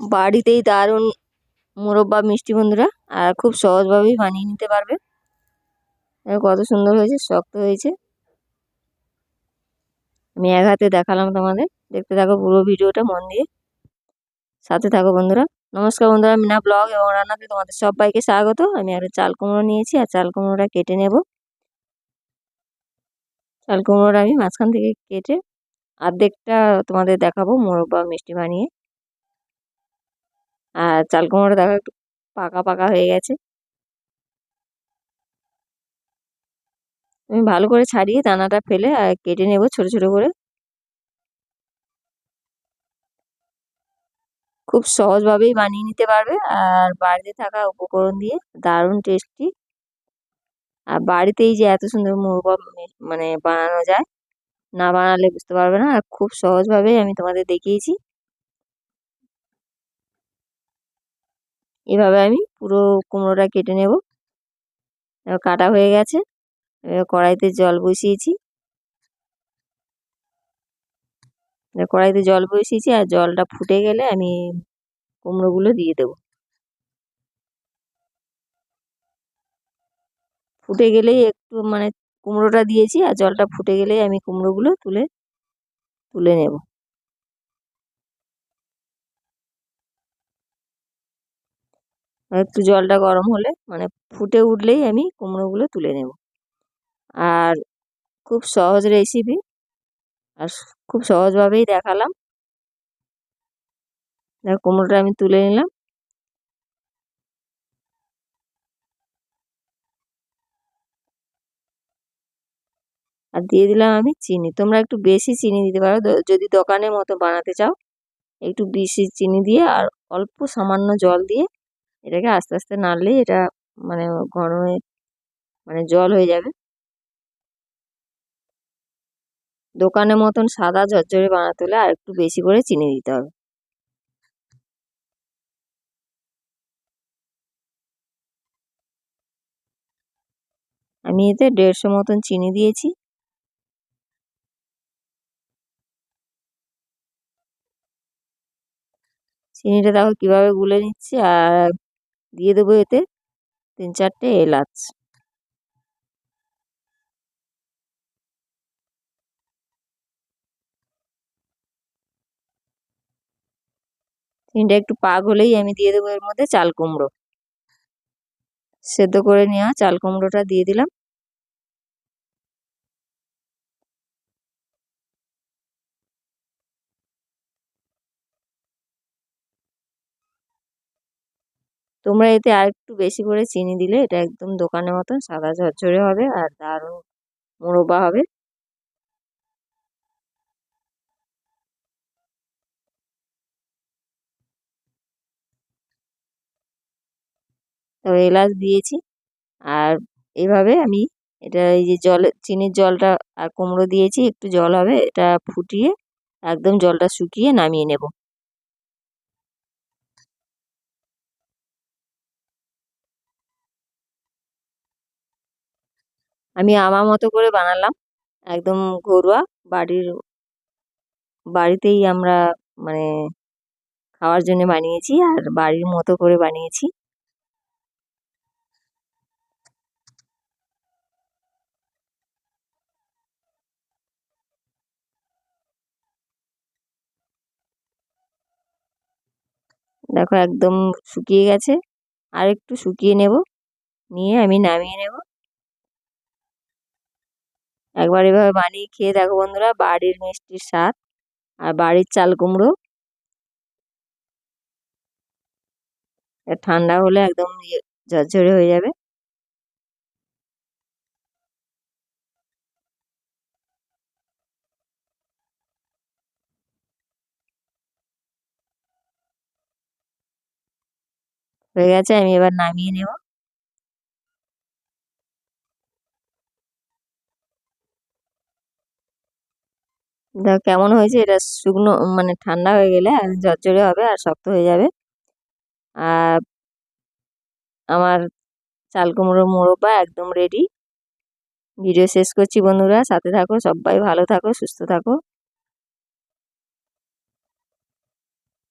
বাড়িতেই দারুণ মোরব্বা, মিষ্টি বন্ধুরা, আর খুব সহজভাবেই বানিয়ে নিতে পারবে। কত সুন্দর হয়েছে, শক্ত হয়েছে। আমি এক হাতে দেখালাম তোমাদের। দেখতে থাকো পুরো ভিডিওটা মন দিয়ে। সাথে থাকো বন্ধুরা। নমস্কার বন্ধুরা মিনা ব্লগ এবং রান্নাতে তোমাদের সবাইকে স্বাগত। আমি একটা চাল কুমড়ো নিয়েছি, আর চাল কুমড়োটা কেটে নেব। চাল কুমড়োটা আমি মাঝখান থেকে কেটে অর্ধেকটা তোমাদের দেখাবো মোরব্বা, মিষ্টি বানিয়ে। আর চাল কুমড়োটা দেখো একটু পাকা পাকা হয়ে গেছে। আমি ভালো করে ছাড়িয়ে দানাটা ফেলে আর কেটে নেব ছোট ছোট করে। খুব সহজভাবেই বানিয়ে নিতে পারবে আর বাড়িতে থাকা উপকরণ দিয়ে দারুণ টেস্টি আর বাড়িতেই যে এত সুন্দর মুরগা মানে বানানো যায়, না বানালে বুঝতে পারবে না। আর খুব সহজভাবেই আমি তোমাদের দেখিয়েছি। এভাবে আমি পুরো কুমড়োটা কেটে নেব। কাটা হয়ে গেছে। কড়াইতে জল বসিয়েছি। কড়াইতে জল বসিয়েছি আর জলটা ফুটে গেলে আমি কুমড়োগুলো দিয়ে দেব। ফুটে গেলেই একটু মানে কুমড়োটা দিয়েছি আর জলটা ফুটে গেলেই আমি কুমড়োগুলো তুলে তুলে নেব। একটু জলটা গরম হলে মানে ফুটে উঠলেই আমি কুমড়োগুলো তুলে নেব। আর খুব সহজ রেসিপি আর খুব সহজভাবেই দেখালাম। দেখো, কুমড়োটা আমি তুলে নিলাম। আর দিয়ে দিলাম আমি চিনি। তোমরা একটু বেশি চিনি দিতে পারো। যদি দোকানের মতো বানাতে চাও, একটু বেশি চিনি দিয়ে আর অল্প সামান্য জল দিয়ে এটাকে আস্তে আস্তে নাড়লেই এটা মানে ঘন মানে জল হয়ে যাবে। দোকানের মতন সাদা ঝরঝরে বানাতে হলে আর একটু বেশি করে চিনি দিতে হবে। আমি এতে দেড়শো মতন চিনি দিয়েছি। চিনিটা দেখো কীভাবে গুলে নিচ্ছি আর দিয়ে দেবো এতে তিন চারটে এলাচ। তিনটা একটু পাক হলেই আমি দিয়ে দেবো এর মধ্যে চাল কুমড়ো। সেদ্ধ করে নেওয়া চাল কুমড়োটা দিয়ে দিলাম। তোমরা এতে আর একটু বেশি করে চিনি দিলে এটা একদম দোকানের মতন সাদা ঝরঝরে হবে আর দারুণ মোরব্বা হবে। তো এলাচ দিয়েছি আর এভাবে আমি এটা এই যে জলে, চিনির জলটা আর কুমড়ো দিয়েছি, একটু জল হবে, এটা ফুটিয়ে একদম জলটা শুকিয়ে নামিয়ে নেব। আমি আমার মতো করে বানালাম। একদম ঘরোয়া বাড়ির, বাড়িতেই আমরা মানে খাওয়ার জন্য বানিয়েছি আর বাড়ির মতো করে বানিয়েছি। দেখো একদম শুকিয়ে গেছে। আর একটু শুকিয়ে নেব। নিয়ে আমি নামিয়ে নেব। একবার এভাবে বানিয়ে খেয়ে দেখো বন্ধুরা, বাড়ির মিষ্টির স্বাদ আর বাড়ির চাল কুমড়ো। ঠান্ডা হলে একদম ইয়ে ঝরঝরে হয়ে যাবে। হয়ে গেছে, আমি এবার নামিয়ে নেব। কেমন হয়েছে? এটা শুকনো মানে ঠান্ডা হয়ে গেলে ঝরঝরে হবে আর শক্ত হয়ে যাবে। আর আমার চাল কুমড়ো মোড়োপা একদম রেডি ভিডিও শেষ করছি বন্ধুরা, সাথে থাকো, সবাই ভালো থাকো, সুস্থ থাকো।